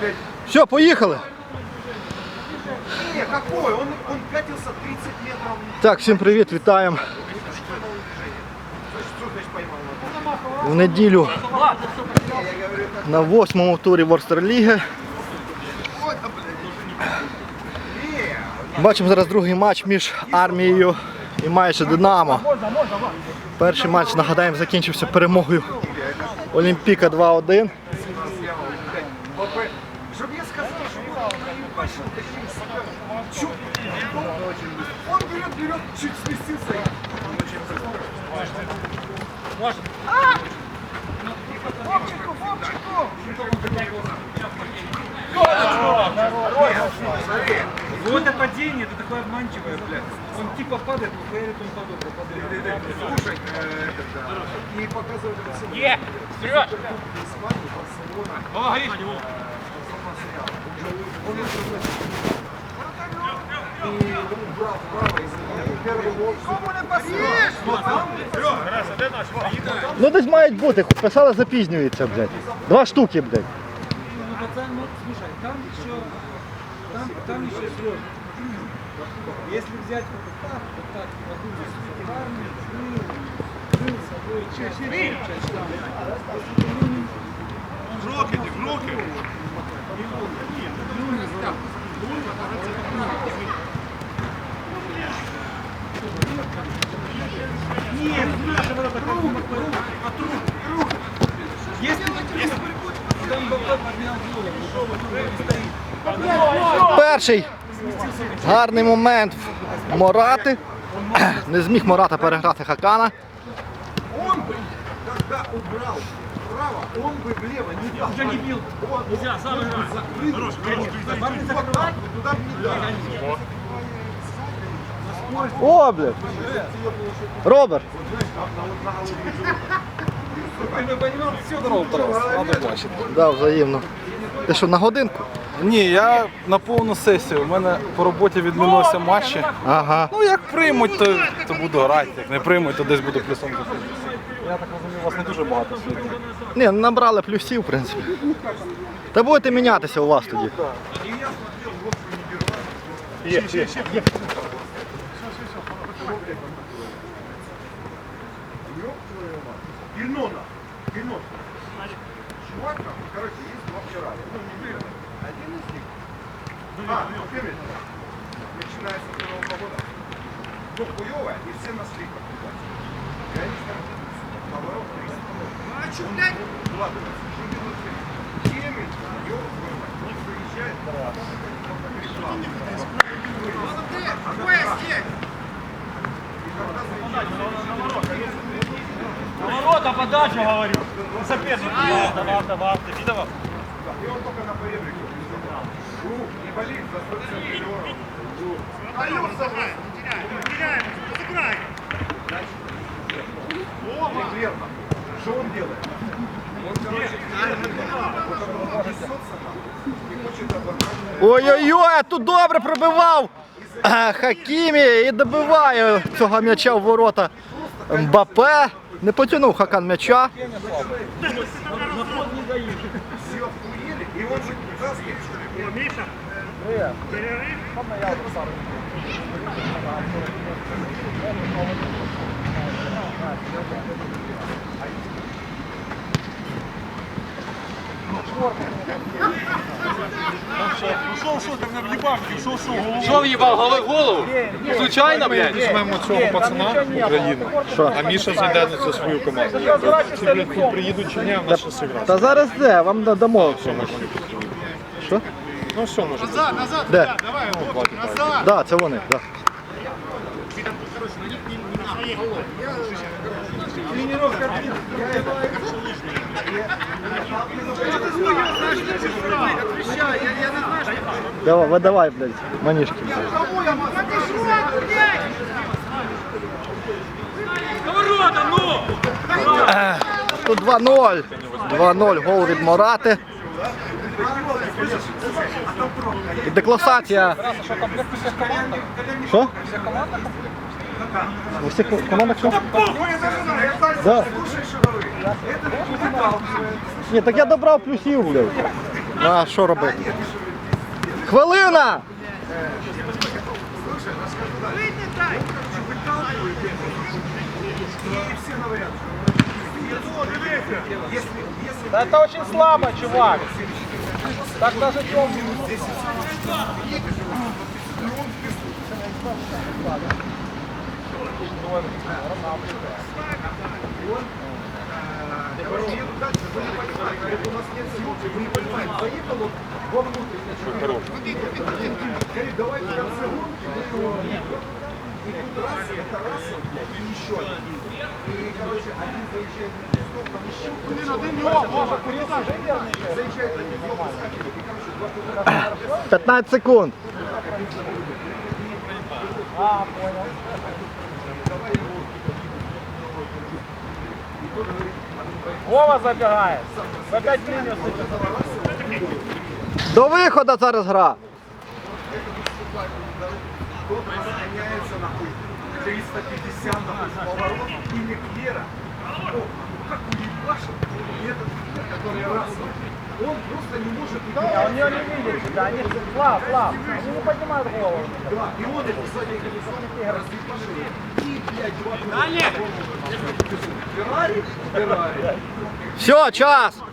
блядь. Все, поїхали. Не, какой? Он, он катился 30 метров. Так, всім привіт, вітаємо. В неділю на восьмому турі Ворстер Ліги. Бачимо зараз другий матч між армією і майже Динамо. Перший матч, нагадаємо, закінчився перемогою Олімпіка 2-1. Берет, чуть сместился. и- Вовчику, Вовчику! Вот это падение, это такое обманчивое, блядь. Он типа падает, но поверит он падает, падает. Слушай, э, это. И показывали всем. Е! Вперед! Испания, Барселона. О, Гриш! Он уже, Ну десь мають бути, писали запізнюється, блядь. Два штуки, блядь. Ну, пацан, ну, слушай, там еще, там, там еще слезы. Если взять вот так, вот так, подумать, парни, жил, жил с собой часть, часть там. Нет, наша вот эта круг, круг, круг. Если, если там БП поднял голову, ушел, вот он стоит. Перший гарний момент в Морати. Не зміг Мората переграти Хакана. он бы, когда убрал вправо, он бы влево не дал. Уже не бил. Он, Нельзя, сам играй. закрыт. Парни Вот закрывай. так бы туда бы не дал. О, блядь. Роберт. Здорово, Рада бачити. Да, взаємно. Ти що, на годинку? Ні, я на повну сесію. У мене по роботі відмінилися матчі. Ага. Ну як приймуть, то, то буду грати. Як не приймуть, то десь буду плюсом. Я так розумію, у вас не дуже багато сьогодні. Ні, ну, набрали плюсів, в принципі. Та будете мінятися у вас тоді. Є, є, є. Гельнона. Гельнона. Чувак там, короче, есть два вчера. Ну, не верю. Один из них. А, ну, первый. Начиная с первого года. Ну, хуёвая, и все на сликах. И они там поворот 300. Ну, а чё, блядь? Вкладывается. Темень, ёб твою мать. Он приезжает. Ворота подачу, говорю. Соперник. Давай, давай, ты давай. И он только на поребрике. Рук не болит за 150 миллионов. Конкретно. Что он делает? Он, короче, несется там и хочет оборвать. Ой-ой-ой, тут добре пробивав е, Хакімі і добиває цього м'яча в ворота Мбапе. Не потянув Хакан м'яча. Все и он же прекрасно Миша, Що в'їбав голову? Случайно, блядь? Візьмемо цього пацана в Україну, а Міша зайде на цю свою команду. Чи блядь, тут приїдуть чи ні, в нас щось грати. Та зараз де? Вам дамо. Що? Ну все, може. Де? Да, це вони. Да. Давай, видавай, блядь. Ворота, ну! Тут 2-0. 2-0, гол від Морати. І декласація. Що? У всіх командах що? Да. Ні, так я добрав плюсів, блядь. А що робити? Хвилина! Да это очень слабо, чувак. Так даже. Короче, едут дальше, вы не понимаете, говорит, у нас нет съемки, вы не понимаете. Заехал вот вовнутрь, говорит, давайте в конце гонки, мы его и тут раз, это раз, и еще один. И, короче, один заезжает на песок, там еще Блин, один не Заезжает на песок, выскакивает, и, короче, два квадрата. 15 секунд. Вова забігає. За 5 мінус. До виходу зараз гра. А Добре зганяється на хуй. 350 на поворот і Меквера. Как уебашил этот Меквер, который раз. Он просто не может уйти. Да, он ее не видит. Да, они лав, лав. Они не поднимают голову. Да, и он это, кстати, разбил машину. Все, час.